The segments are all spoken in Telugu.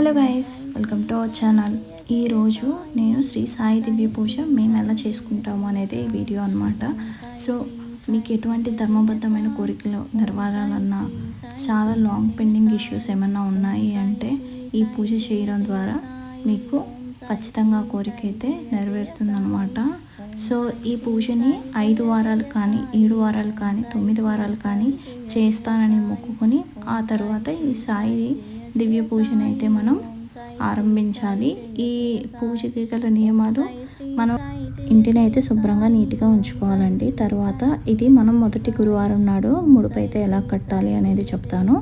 Hello guys welcome to our channel. ఈరోజు నేను శ్రీ సాయి దివ్య పూజ మేము ఎలా చేసుకుంటాము అనేది వీడియో అనమాట సో మీకు ఎటువంటి ధర్మబద్ధమైన కోరికలు నెరవేరాలన్నా చాలా లాంగ్ పెండింగ్ ఇష్యూస్ ఏమైనా ఉన్నాయి అంటే ఈ పూజ చేయడం ద్వారా మీకు ఖచ్చితంగా కోరిక అయితే నెరవేరుతుందన్నమాట. సో ఈ పూజని ఐదు వారాలు కానీ ఏడు వారాలు కానీ తొమ్మిది వారాలు కానీ చేస్తానని మొక్కుకొని ఆ తర్వాత ఈ సాయి దివ్య పూజను అయితే మనం ఆరంభించాలి. ఈ పూజకి గల నియమాలు మనం ఇంటిని అయితే శుభ్రంగా నీట్గా ఉంచుకోవాలండి. తర్వాత ఇది మనం మొదటి గురువారం నాడు ముడుపు అయితే ఎలా కట్టాలి అనేది చెప్తాను.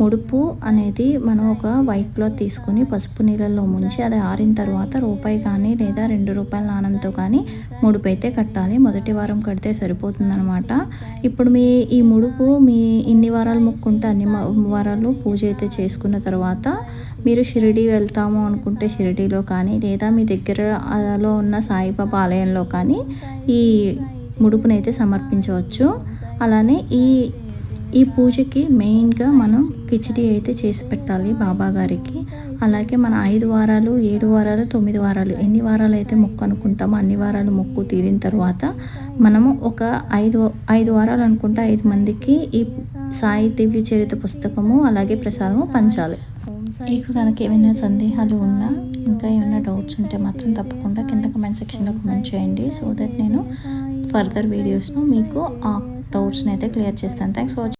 ముడుపు అనేది మనం ఒక వైట్ క్లాత్ తీసుకుని పసుపు నీళ్ళల్లో ముంచి అది ఆరిన తర్వాత రూపాయి కానీ లేదా రెండు రూపాయల నాణంతో కానీ ముడుపు అయితే కట్టాలి. మొదటి వారం కడితే సరిపోతుందనమాట ఇప్పుడు మీ ఈ ముడుపు మీ ఇన్ని వారాలు మొక్కుంటే అన్ని మ- వారాలు పూజ అయితే చేసుకున్న తర్వాత మీరు షిరిడి వెళ్తాము అనుకుంటే షిరిడీలో కానీ లేదా మీ దగ్గరలో ఉన్న సాయిబాబా ఆలయంలో కానీ ఈ ముడుపునైతే సమర్పించవచ్చు. అలానే ఈ ఈ పూజకి మెయిన్గా మనం కిచిడి అయితే చేసి పెట్టాలి బాబా గారికి. అలాగే మన ఐదు వారాలు ఏడు వారాలు తొమ్మిది వారాలు ఎన్ని వారాలు అయితే మొక్కు అనుకుంటామో అన్ని వారాలు మొక్కు తీరిన తర్వాత మనము ఒక ఐదు ఐదు వారాలు అనుకుంటే ఐదు మందికి ఈ సాయి దివ్య చరిత్ర పుస్తకము అలాగే ప్రసాదము పంచాలి. మీకు కనుక ఏమైనా సందేహాలు ఉన్నా ఇంకా ఏమైనా డౌట్స్ ఉంటే మాత్రం తప్పకుండా కింద కమెంట్ సెక్షన్లో కమెంట్ చేయండి. సో దట్ నేను ఫర్దర్ వీడియోస్ను మీకు ఆ డౌట్స్ని అయితే క్లియర్ చేస్తాను. Thanks for watching